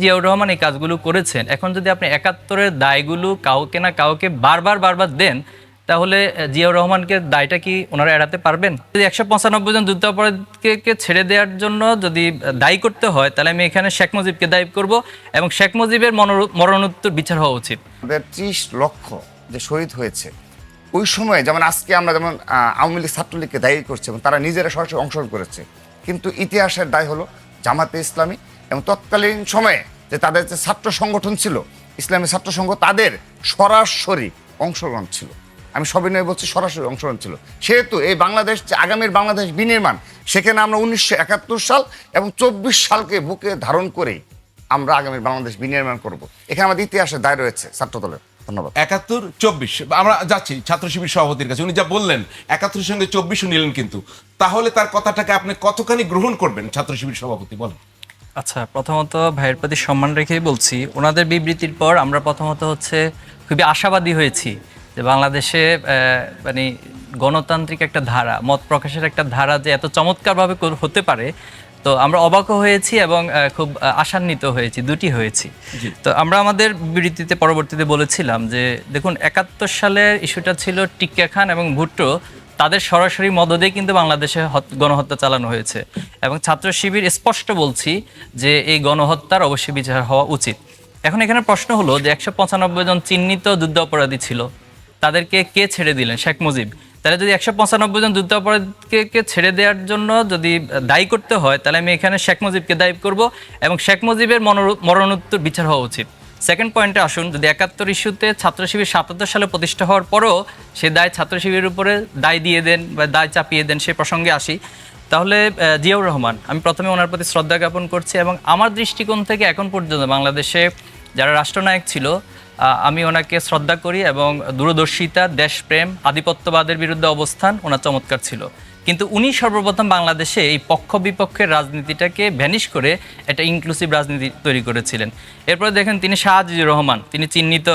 জিয়াউর রহমান এই কাজগুলো করেছেন। এখন যদি আপনি একাত্তরের দায়গুলো কাউকে না কাউকে বারবার বারবার দেন, তাহলে জিয়াউর রহমানকে দায়টা কি ওনারা এড়াতে পারবেন? যদি একশো পঁচানব্বই জন যুদ্ধাপরাধীকে ছেড়ে দেওয়ার জন্য যদি দায়ী করতে হয়, তাহলে আমি এখানে শেখ মুজিবকে দায়ী করব এবং শেখ মুজিবের মরণোত্তর বিচার হওয়া উচিত। আমাদের ত্রিশ লক্ষ যে শহীদ হয়েছে, ওই সময় যেমন আজকে আমরা যেমন আওয়ামী লীগ ছাত্রলীগকে দায়ী করছে এবং তারা নিজেরা সরাসরি অংশগ্রহণ করেছে, কিন্তু ইতিহাসের দায় হলো জামাতে ইসলামী এবং তৎকালীন সময়ে যে তাদের যে ছাত্র সংগঠন ছিল, ইসলামী ছাত্র সংঘ, তাদের সরাসরি অংশগ্রহণ ছিল। আমি সবিনয় বলছি সরাসরি অংশগ্রহণ ছিল। সেহেতু এই বাংলাদেশ, যে আগামীর বাংলাদেশ বিনির্মাণ, সেখানে আমরা উনিশশো একাত্তর সাল এবং চব্বিশ সালকে বুকে ধারণ করে আমরা আগামীর বাংলাদেশ বিনির্মাণ করব। এখানে আমাদের ইতিহাসে দায় রয়েছে ছাত্রদলের। ধন্যবাদ। একাত্তর, চব্বিশ, আমরা যাচ্ছি ছাত্র শিবির সভাপতির কাছে। উনি যা বললেন, একাত্তরের সঙ্গে চব্বিশও নিলেন কিন্তু। তাহলে তার কথাটাকে আপনি কতখানি গ্রহণ করবেন ছাত্র শিবির সভাপতি, বলেন? আচ্ছা প্রথমত ভাইয়ের প্রতি সম্মান রেখেই বলছি, ওনাদের বিবৃতির পর আমরা প্রথমত হচ্ছে খুবই আশাবাদী হয়েছি যে বাংলাদেশে মানে গণতান্ত্রিক একটা ধারা, মত প্রকাশের একটা ধারা যে এত চমৎকারভাবে হতে পারে তো আমরা অবাকও হয়েছি এবং খুব আশান্বিত হয়েছি দুটি হয়েছি। তো আমরা আমাদের বিবৃতিতে পরবর্তীতে বলেছিলাম যে দেখুন একাত্তর সালের ইস্যুটা ছিল টিক্কা খান এবং ভুট্টো। তাদের সরাসরি মদদে কিন্তু বাংলাদেশে গণহত্যা চালানো হয়েছে। এবং ছাত্র শিবির স্পষ্ট বলছি যে এই গণহত্যার অবশ্যই বিচার হওয়া উচিত। এখন এখানে প্রশ্ন হলো যে একশো পঁচানব্বই জন চিহ্নিত যুদ্ধ অপরাধী ছিল। তাদেরকে কে ছেড়ে দিলেন? শেখ মুজিব। তাহলে যদি একশো পঁচানব্বই জন যুদ্ধ অপরাধীকে ছেড়ে দেওয়ার জন্য যদি দায়ী করতে হয়, তাহলে আমি এখানে শেখ মুজিবকে দায়ী করব এবং শেখ মুজিবের মরণোত্তর বিচার হওয়া উচিত। সেকেন্ড পয়েন্টে আসুন, যদি একাত্তর ইস্যুতে ছাত্র শিবির সাতাত্তর সালে প্রতিষ্ঠা হওয়ার পরও সে দায় ছাত্র শিবিরের উপরে দায় দিয়ে দেন বা দায় চাপিয়ে দেন সে প্রসঙ্গে আসি। তাহলে জিয়াউর রহমান, আমি প্রথমে ওনার প্রতি শ্রদ্ধা জ্ঞাপন করছি এবং আমার দৃষ্টিকোণ থেকে এখন পর্যন্ত বাংলাদেশে যারা রাষ্ট্রনায়ক ছিল আমি ওনাকে শ্রদ্ধা করি এবং দূরদর্শিতা দেশপ্রেম আধিপত্যবাদের বিরুদ্ধে অবস্থান ওনার চমৎকার ছিল। কিন্তু উনি সর্বপ্রথম বাংলাদেশে এই পক্ষ বিপক্ষের রাজনীতিটাকে ভ্যানিশ করে একটা ইনক্লুসিভ রাজনীতি তৈরি করেছিলেন। এরপর দেখেন তিনি শাহ আজিজুর রহমান, তিনি চিহ্নিত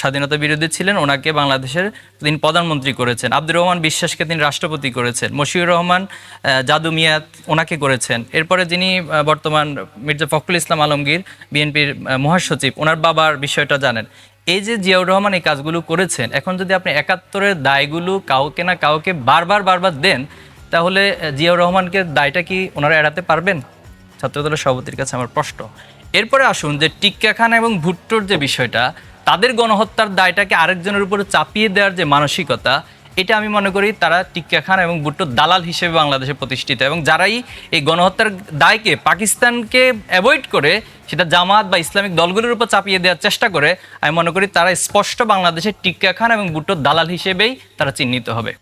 স্বাধীনতা বিরোধী ছিলেন, ওনাকে বাংলাদেশের তিনি প্রধানমন্ত্রী করেছেন। আব্দুর রহমান বিশ্বাসকে তিনি রাষ্ট্রপতি করেছেন। মশিউর রহমান জাদু মিয়াত ওনাকে করেছেন। এরপরে যিনি বর্তমান মির্জা ফখরুল ইসলাম আলমগীর, বিএনপির মহাসচিব, ওনার বাবার বিষয়টা জানেন। এই যে জিয়াউর রহমান এই কাজগুলো করেছেন, এখন যদি আপনি একাত্তরের দায়গুলো কাউকে না কাউকে বারবার বারবার দেন, তাহলে জিয়াউর রহমানকে দায়টা কি ওনারা এড়াতে পারবেন? ছাত্রদলের সভাপতির কাছে আমার প্রশ্ন। এরপরে আসুন যে টিক্কা খান এবং ভুট্টোর যে বিষয়টা, তাদের গণহত্যার দায়টাকে আরেকজনের উপরে চাপিয়ে দেওয়ার যে মানসিকতা এটা আমি মনে করি তারা টিক্কা খান এবং ভুট্টোর দালাল হিসেবে বাংলাদেশে প্রতিষ্ঠিত। এবং যারাই এই গণহত্যার দায়কে পাকিস্তানকে অ্যাভয়েড করে, সেটা জামাত বা ইসলামিক দলগুলোর উপর চাপিয়ে দেওয়ার চেষ্টা করে, আমি মনে করি তারা স্পষ্ট বাংলাদেশের টিক্কা খান এবং ভুট্টোর দালাল হিসেবেই তারা চিহ্নিত হবে।